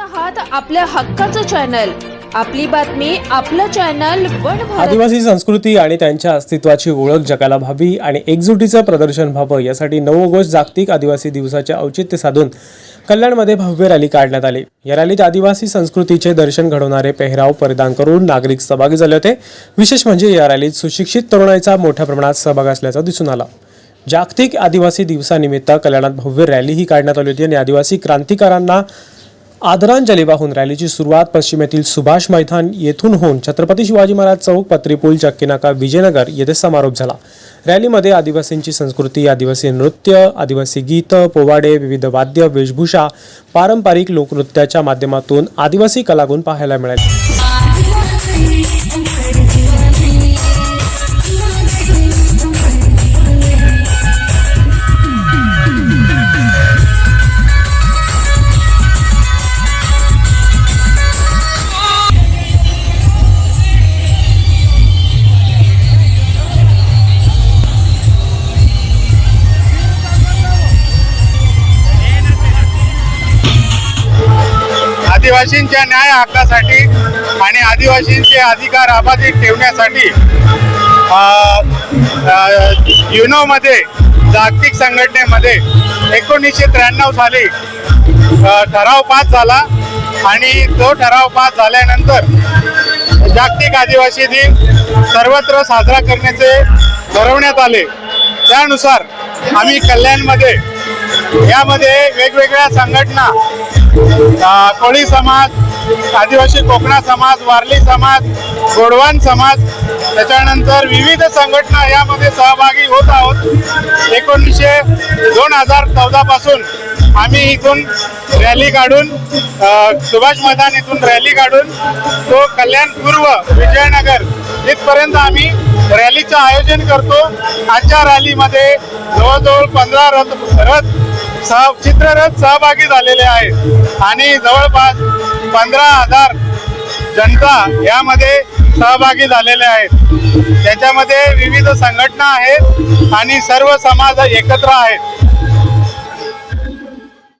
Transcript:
आहात आपल्या हक्काचं चॅनल आपली बातमी आपलं चॅनल वन आदिवासी संस्कृती आणि त्यांच्या अस्तित्वाची ओळख जगाला व्हावी आणि एकजुटीचं प्रदर्शन व्हावं यासाठी नऊ ऑगस्ट जागतिक आदिवासी दिवसाचे औचित्य साधून कल्याणमध्ये भव्य रॅली काढण्यात आली. या रॅलीत आदिवासी संस्कृतीचे दर्शन घडवणारे पेहराव परिधान करून नागरिक सहभागी झाले होते. विशेष म्हणजे या रॅलीत सुशिक्षित तरुणाईचा मोठ्या प्रमाणात सहभाग असल्याचा दिसून आला. जागतिक आदिवासी दिवसानिमित्त कल्याणात भव्य रॅलीही काढण्यात आली होती आणि आदिवासी क्रांतिकारांना आदरांजली वाहून रॅलीची सुरुवात पश्चिमेतील सुभाष मैदान येथून होऊन छत्रपती शिवाजी महाराज चौक पत्रीपूल चक्कीनाका विजयनगर येथे समारोप झाला. रॅलीमध्ये आदिवासींची संस्कृती आदिवासी नृत्य आदिवासी गीत पोवाडे विविध वाद्य वेशभूषा पारंपरिक लोकनृत्याच्या माध्यमातून आदिवासी कलागुण पाहायला मिळाले. आदिवासींच्या न्याय हक्कासाठी आणि आदिवासींचे अधिकार अबाधित ठेवण्यासाठी युनोमध्ये जागतिक संघटनेमध्ये एकोणीसशे त्र्याण्णव साली ठराव पास झाला आणि तो ठराव पास झाल्यानंतर जागतिक आदिवासी दिन सर्वत्र साजरा करण्याचे ठरवण्यात आले. त्यानुसार आम्ही कल्याणमध्ये यामध्ये वेगवेगळ्या संघटना कोळी समाज आदिवासी कोकणा समाज वारली समाज गोडवान समाज त्याच्यानंतर विविध संघटना यामध्ये सहभागी होत आहोत. एकोणीसशे दोन हजार चौदापासून आम्ही इथून रॅली काढून सुभाष मैदान इथून रॅली काढून तो कल्याण पूर्व विजयनगर इथपर्यंत आम्ही रॅलीचं आयोजन करतो. आजच्या रॅलीमध्ये जवळजवळ पंधरा रथ रथ सह चित्ररथ सहभागी झालेले आहेत. आणि जवळपास पंधरा हजार जनता यामध्ये सहभागी झालेले आहेत. त्याच्यामध्ये विविध संघटना आहेत आणि सर्व समाज एकत्र आहेत.